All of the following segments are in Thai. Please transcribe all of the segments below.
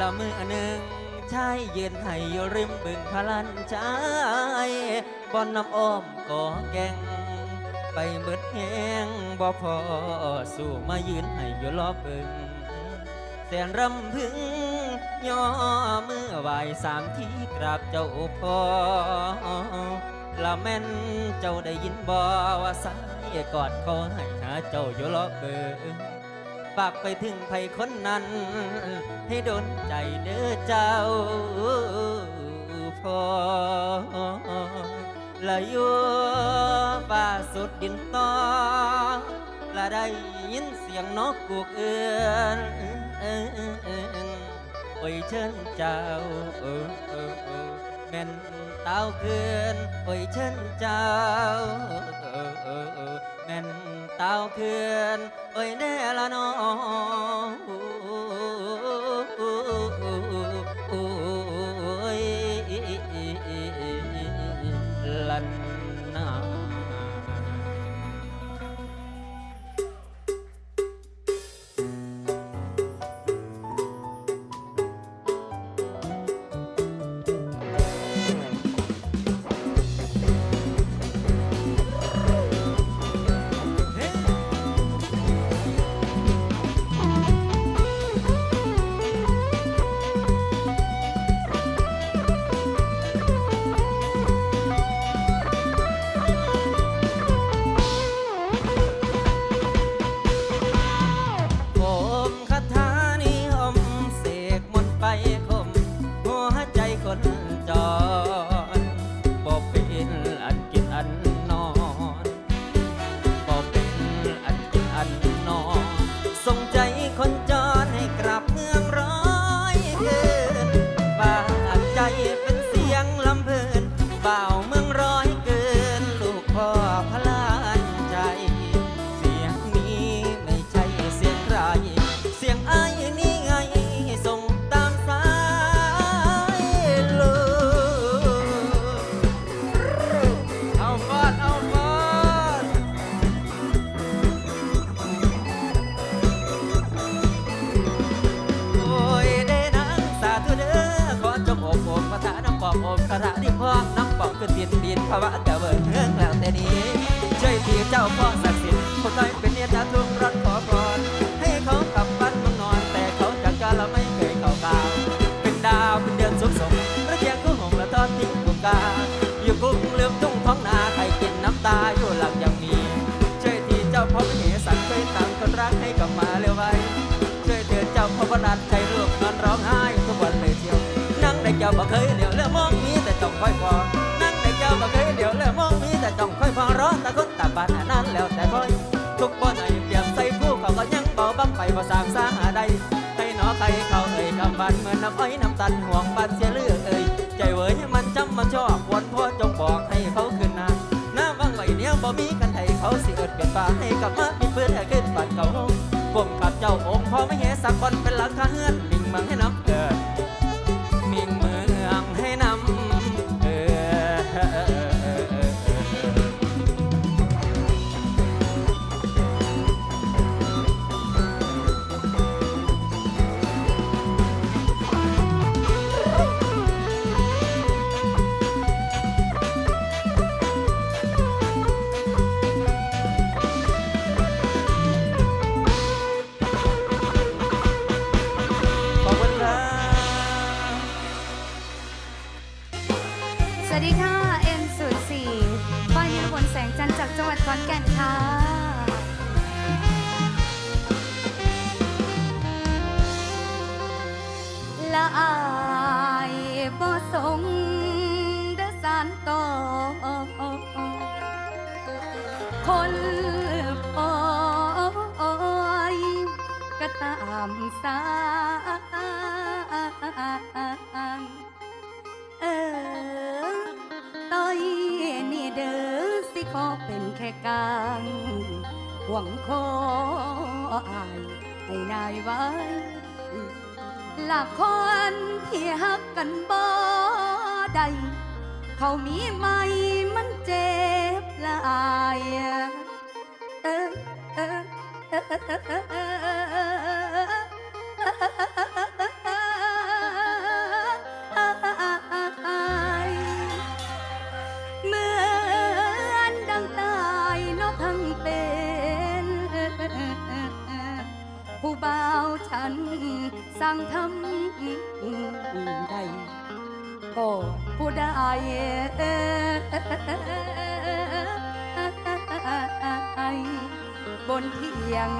ละมือหนึ่งชายยืนให้อยู่ริมบึงพลันชายบอนน้ำอ้อมก่อแกงไปเบิดแหงบ่พอสู้มายืนให้อยู่รอบบึงแสนรำพึงย่อมือไหวสามทีกราบเจ้าพ่อละแม่นเจ้าได้ยินบ่ว่าสายกอดคอให้หาเจ้าอยู่รอบบิง ฝากไปถึงไผคนนั้น ให้โดนใจเด้อเจ้าพอละอยู่ป่าสุดดินตอละได้ยินเสียงนกกูกเอือนเอิ้นเอิ้นเอิ้นเอิ้นโอ้ยเชิญเจ้าเออเออเออแม่นเต้าเคืนโอ้ยเชิญเจ้า เต้าเพื่อนเอ้ยแน่ละน้อง ทุกบ่ไหนเปรียบใส่ผู้เขาก็ยังเบาบังไปบ่สร้างสาหาใดให้หนอใครเขาเอ่ยกำบันเหมือนน้ำอ้อยน้ำตันห่วงบันเสียเลือกเอ่ยใจเว้ยมันจำมันชอบวนพ่อจงบอกให้เขาขึ้นนาหน้าวังไหวเนี้ยบ่มีกันให้เขาสิเอิดเป็นป่าให้กลับมามีเพื่อนให้ขึ้นบันเก่าก้มกับเจ้าองค์พ่อไม่เห็สักคนเป็นหลังคาเฮือนมิงมืองให้น้ำเกิดมิ่ อายให้นายไว้หลักคนที่ฮักกันบ่ได้เขามีไหมมันเจ็บละอายเออเออเออเออันสั่งทำได้ก็ผู้ได้บนเทียง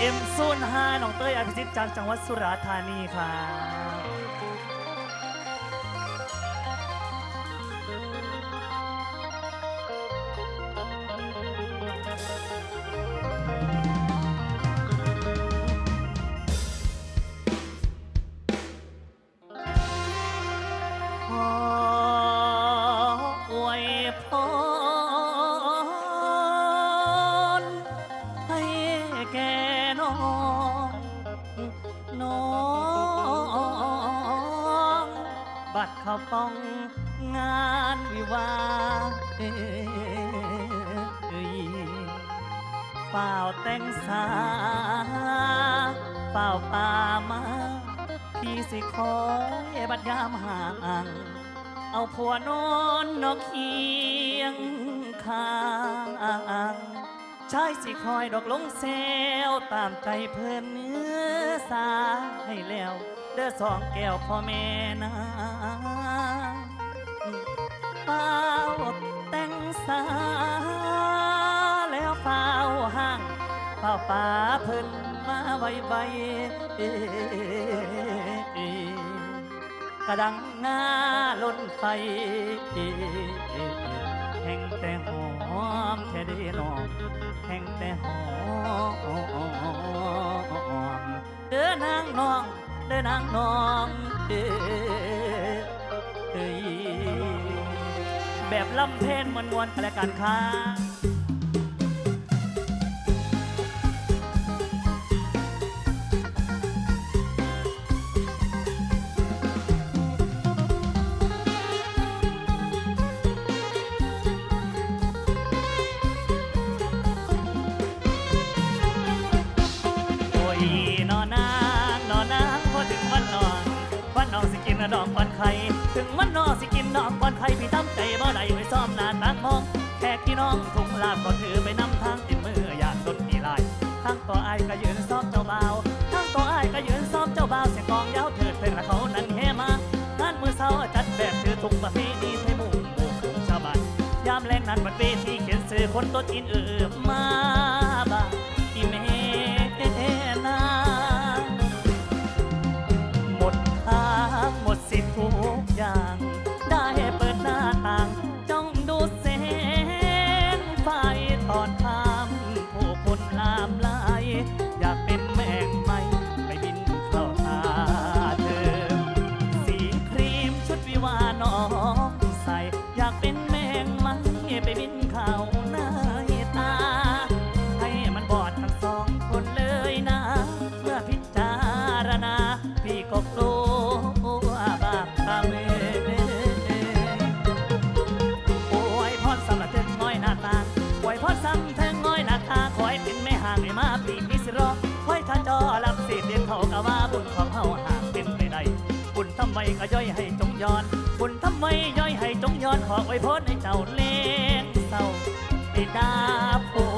เอ็มซูนฮาน้องเต้ยอภิสิทจากจังหวัดสุราษฎร์ธานีครับ มา พี่สิคอยบัดยามห่างเอาผัวนอนนอกเคียงข้างชายสิคอยดอกลงเซลตามใจเพิ่นเนื้อสาให้แล้ว เด้อสองแก้วพ่อแม่นาเฝ้าแต่งสาแล้วเฝ้าห่างเฝ้าป่าเพิ่น ไว้ใบกระดังงาล้นไฟแห่งแต่หอมแท่ดีนองแห่งแต่หอมเด้อนางนองเด้อนางนองเอ้แบบลำเพลงมวนๆอะไรกันค่ะ ถึงวันนอสิกินดอกก่อนไข่พี่ตั้งใจบ่ได้ไว้ซ้อมหน้าต่างมองแขกพี่น้องทุ่งลาบก็ถือไปนำทางติดมืออยากดนตีลายทั้งตัวไอ้ก็ยืนซ้อมเจ้าบ่าวทั้งตัวไอ้ก็ยืนซ้อมเจ้าบ่าวเสียงกองยาวเถิดเป็นละเขานั้นเฮมางานมือเศร้าจัดแบบถือทุกประเพณีไทยมุ่งหมู่งชาวบ้านยามแรงนั้นบัดเวทีเขียนสื่อคนตัวจีนเอือมาางให้มาปีมิสิรอคอยท่าจอรับสิเรียนเขากะว่าบุญของเฮาห่างเป็นไปได้บุญทำไมก็ย่อยให้จงย้อน บุญทำไมย่อยให้จงย้อนขอไว้พรให้เจ้าเล่งเศร้าได้ดาผั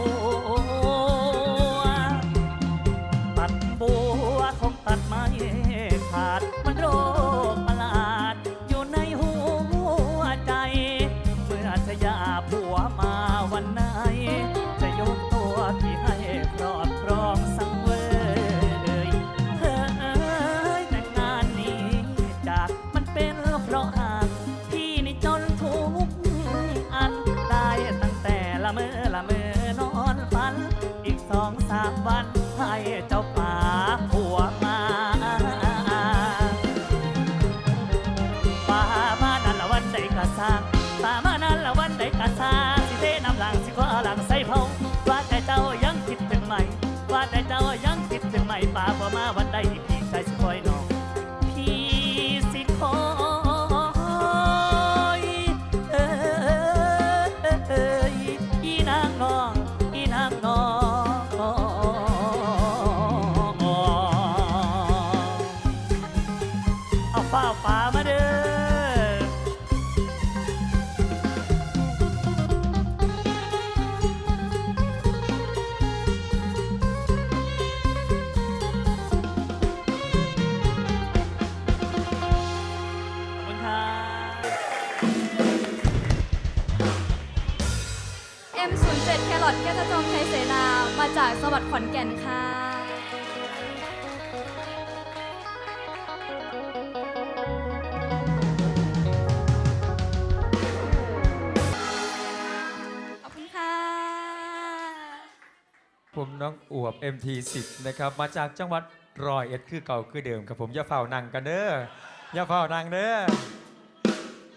ละเมอละเมอนอนฝัน อีกสองสามวันให้เจ้าป่า M07 แครอทแก้วกระจอมไทยเสนา มาจากสวัสดิ์ขอนแก่นค่ะ ขอบคุณค่ะ ผมน้องอวบ MT10 นะครับ มาจากจังหวัดรอยเอ็ดคือเก่าคือเดิมครับผมอย่าเฝ้านั่งกันเด้ออย่าเฝ้านั่งเด้อ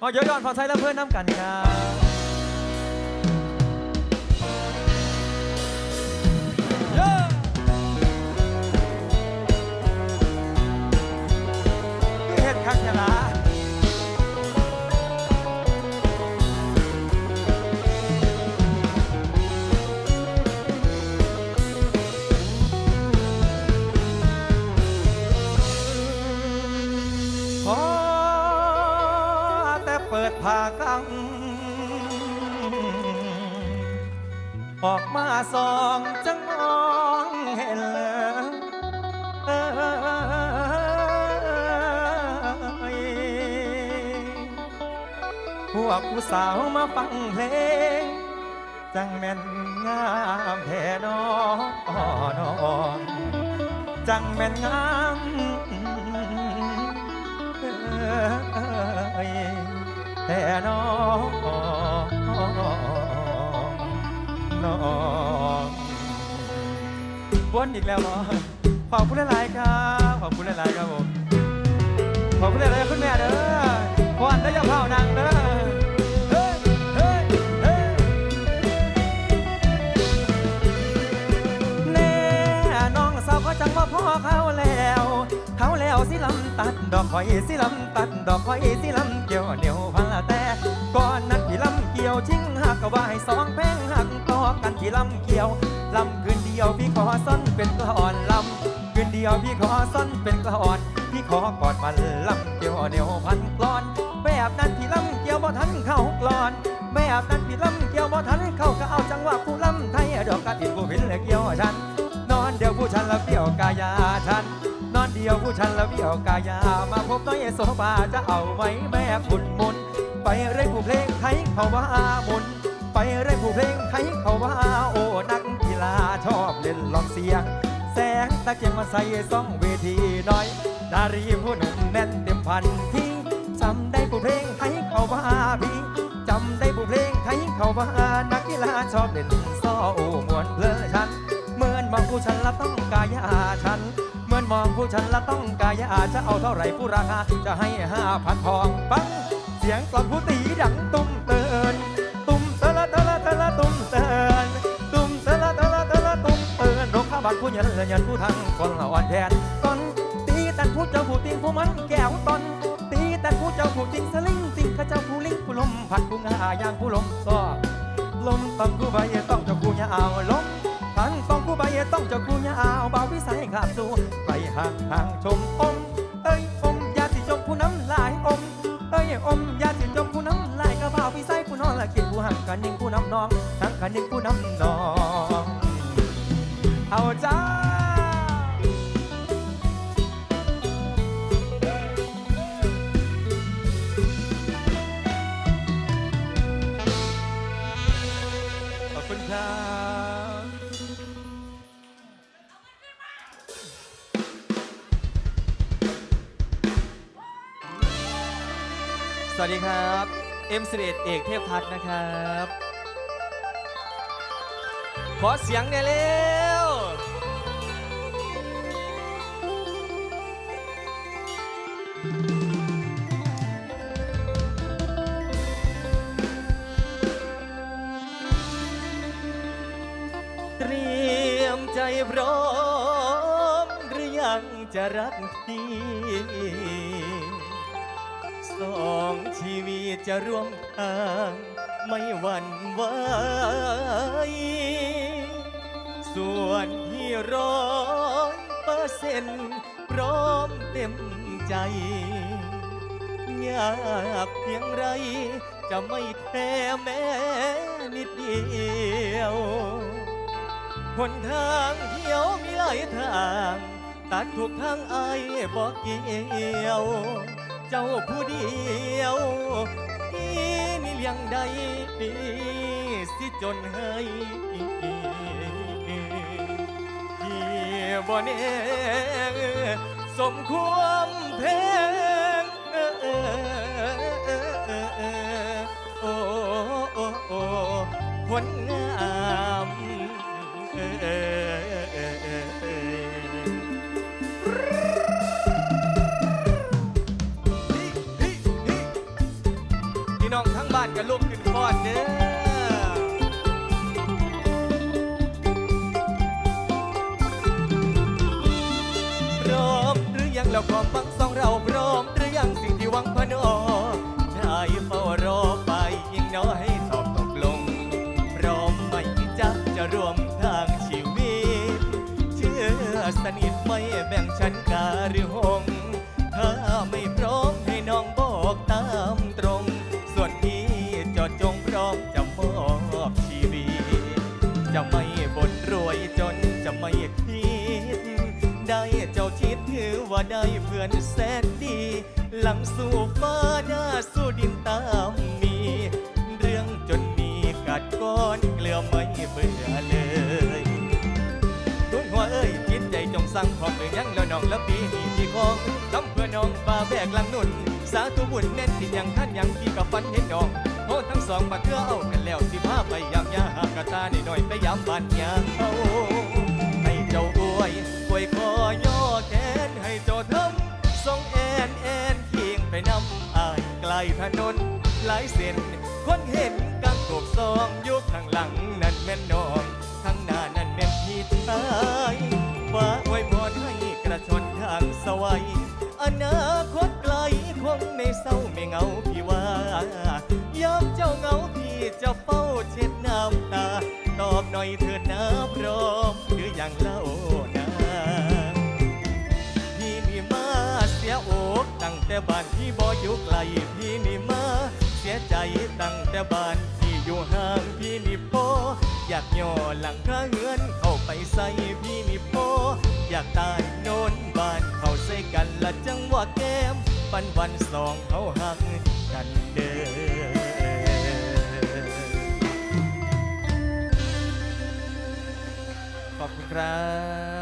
อ๋อเดี๋ยวย้อนพอใช้แล้วเพื่อนน้ำกันครับ สาวมาฟังเพลง จังแม่นงามแท่นอนอนจังแม่นงามเอ้ยแต่นอนองวนอีกแล้วเหรอขอบคุณหลายๆครับ ขอบคุณหลายๆครับผม ขอบคุณหลายๆคุณแม่เด้อ ดอกคอยสิลำตัดดอกคอยสิลำเกี่ยวเหนียวพันละแต่ก่อนนั้นพี่ลำเกี่ยวชิงหักกว่าให้สองแพงหักต่อกันพี่ลำเกี่ยวลำคืนเดียวพี่ขอซ่อนเป็นกลอนลำคืนเดียวพี่ขอซ่อนเป็นกลอนพี่ขอกอดมันลำเกี่ยวเหนียวพันกลอนแบบนั้นพี่ลำเกี่ยวบ่ทันเข้ากลอนแบบนั้นพี่ลำเกี่ยวบ่ทันเข้าก็เอาจังหวะผู้ลำไทยดอกกระถิ่นผู้ผินและเกี่ยวฉัน อนเดียวผู้ฉันละเปี่ยวกายาฉัน นอนเดียวผู้ฉันละเปี่ยวกายา มาพบน้อยโซฟาจะเอาไว้แม่คุณมุนไปเร่ผู้เพลงไทยเขาว่ามุนไปเร่ผู้เพลงไทยเขาว่าโอ้นักกีฬาชอบเล่นลองเสียง แสงตะเกียงมาใส่ซ่องเวทีน่อยดารีผู้หนุ่มแน่นเต็มพันที่จำได้ผู้เพลงไทยเขาว่าพี่จำได้ผู้เพลงไทยเขาว่านักกีฬาชอบเล่นซ้อโอ้มวนเพลอฉัน มองผู้ฉันละต้องกายาฉัน เหมือนมองผู้ฉันละต้องกายาจะเอาเท่าไหร่ผู้ราคาจะให้ห้าพันทองปังเสียงกลอนผู้ตีดังตุ้มเตือนตุ้มเตละเตละเตละตุ้มเตือนตุ้มเตละเตละเตละตุ้มเตือนรบข้าบัดผู้ยันละยันผู้ทั้งคนละอ่อนแทนตอนตีแต่ผู้เจ้าผู้ติงผู้มันแก้วตอนตีแต่ผู้เจ้าผู้ติงสลิงติงข้าเจ้าผู้ลิงผู้ลมผัดผู้งาอย่างผู้ลมก็ลมต้องกูใบต้องเจ้ากูยาวลมันต้องกูใบต้องเจ้ากูยาวเบาวิสัยขาบสู่ไปห่างห่างชมอม เอ้ยอมยาสิจมผู้น้ำลายอม เอ้ยอมยาสิจมผู้น้ำลายกระเบาวิสัยผู้นอนละกินผู้ห่างกันนิ่งผู้น้ำนองห่างกันนิ่งผู้น้ำนอง เอาจ้าขอบคุณครับ สวัสดีครับเอ็มสิเเอกเทพทัศน์นะครับ ขอเสียงหน่อยเร็วเตรียมใจพร้อมหรือยังจะรักพี่ องชีวิตจะร่วมทางไม่หวั่นไหวส่วนที่ร้อยเปอร์เซ็นต์พร้อมเต็มใจยากเพียงไรจะไม่แท้แม้นิดเดียวหนทางเที่ยวมีหลายทาง ตัดทุกทางไอ้บอกเกี่ยว จ้าผู้เดียวที่นี่เลี้ยงใดสิจนให้ที่บ่แน่สมความเพงโอ้โอ้โอ้คนงามพี่ ว่าได้เพื่อนแสนดี หลังสู่ฟ้าหน้าสู่ดินตามมี เรื่องจนมีกัดก้อนเกลือไม่เบื่อเลยทุนหัวเอ้ยจิตใจจงสั่งของหรือยังแล้วน้องแล้วปีนี้ที่ของทำเพื่อน้องฝ่าแบกหลังนุ่น สาธุบุญแน่นที่ยังท่านยังพี่กับฟันเห็นน้องโอ้ทั้งสองบักเกือเอากันแล้วสิพาไปยามยาหากระตาหน่อยไปยามบ้านยาเอาให้เจ้าอวยอวยคอ เจ้าทำทรงแอนแอนเคียงไปนำอายไกลถนนหลายเส้นคนเห็นกังกบซองยุคข้างหลังนั่นแม่นนองข้างหน้านั่นแม่นพี่ชายฟ้าไว้บอนให้กระชนทางสวัยอนาคตไกลคงไม่เศร้าไม่เงาพี่ว่ายามเจ้าเงาพี่จะเฝ้าเช็ดน้ำตา ตอบหน่อยเถิดน้ำพร้อมหรืออย่างเล่า แต่บ้านพี่บ่อยู่ไกลพี่นี่มา เสียใจตั้งแต่บ้านพี่อยู่ห่างพี่นี่พออยากย่อหลังข้าเงือนเข้าไปใส่พี่นี่พออยากตายโน่นบ้านเข้าใส่กันละจังว่าแก้มปันวันสองเขาหักกันเด้อขอบคุณครับ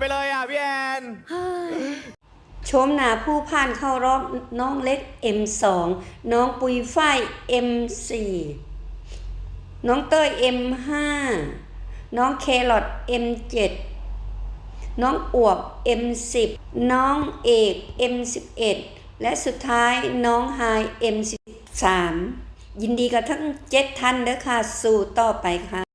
ไปเลยอะพี่แอน ชมหนาผู้ผ่านเข้ารอบน้องเล็ก M2 น้องปุยฝ้าย M4 น้องเต้ย M5 น้องเครอท M7 น้องอวบ M10 น้องเอก M11 และสุดท้ายน้องไฮ M13 ยินดีกับทั้งเจ็ดท่านเด้อค่ะ สู่ต่อไปค่ะ